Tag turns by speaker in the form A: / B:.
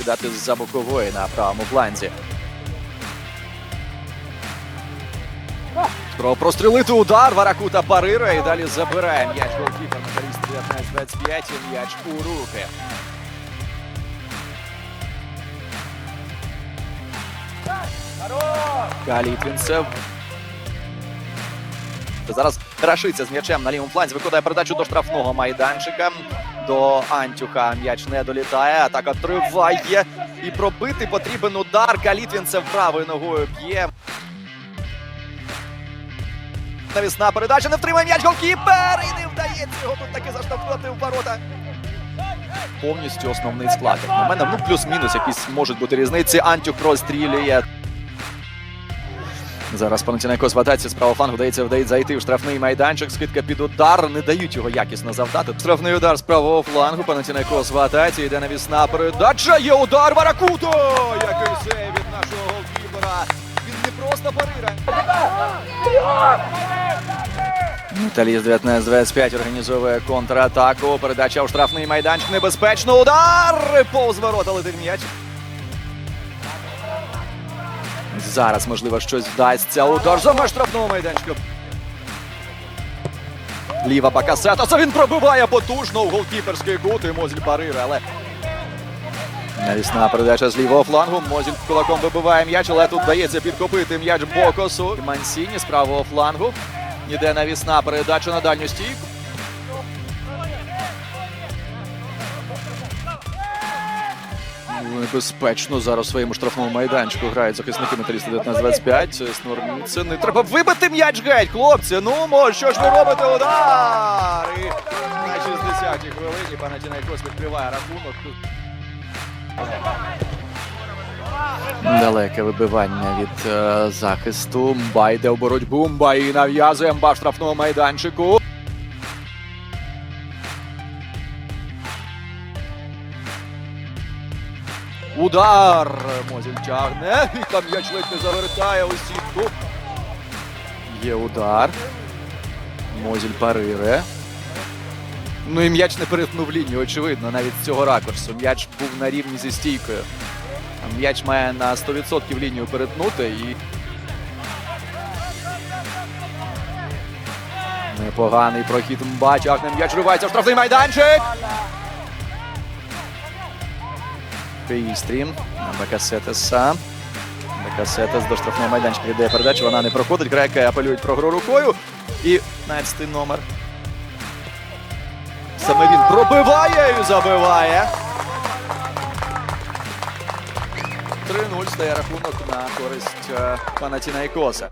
A: передати з-за бокової на правому фланзі. Спроба прострілити удар. Варакута парирує і далі забирає м'яч голкіпер металіст 19-25 і м'яч у руки. Калітвінцев. Зараз Рашиця з м'ячем на лівому фланзі виконує передачу до штрафного майданчика. До Антюха м'яч не долітає. Атака триває. І пробити потрібен удар. Калітвінцев правою ногою б'є. Навісна передача не втримає м'яч голкіпер. І не вдається його тут таки заштовхнути в ворота. Повністю основний склад. На мене, ну плюс-мінус якісь можуть бути різниці. Антюх розстрілює. Зараз Панатінайкос в з правого флангу вдається вдається зайти в штрафний майданчик. Скидка під удар. Не дають його якісно завдати. Штрафний удар з правого флангу. Панатінайкос в. Йде навісна передача. Є удар Варакуто! Який сейв від нашого голкіпера. Він не просто парире. Металіст 19-25 організовує контратаку. Передача у штрафний майданчик. Небезпечно. Удар! Повз ворота летить м'яч. Зараз, можливо, щось вдасться. Удар за меж штрафного майданчика. Ліва Бакасета. Це він пробиває потужно у голкіперський кут. І Мозіль парире, але навісна передача з лівого флангу. Мозіль кулаком вибиває м'яч, але тут вдається підкопити м'яч Бокосу. Мансіні з правого флангу. Іде навісна передача на дальню стійку. Небезпечно зараз у своєму штрафному майданчику грають захисники металіста 19-25. Снорміцин. І Треба вибити м'яч геть, хлопці. Ну, мо, що ж ви робите? Удар! І на 60-й хвилині Панатінайкос відкриває рахунок. Далеке вибивання від е, захисту. Мба йде в боротьбу. Мба і нав'язує Мба в штрафному майданчику. Удар! Мозіль тягне. І там м'яч ледь не завертає у сітку. Є удар. Мозіль парире. Ну і м'яч не перетнув лінію, очевидно, навіть з цього ракурсу. М'яч був на рівні зі стійкою. М'яч має на 100% лінію перетнути і. Непоганий прохід. Тягне м'яч ривається в штрафний майданчик. Пейстрі на Бакасетеса. Бакасетес до штрафного майданчика віддає передачу. Вона не проходить. Греки апелюють про гру рукою. І 15 номер. Саме він пробиває і забиває. 3-0 стає рахунок на користь е, Панатінайкоса.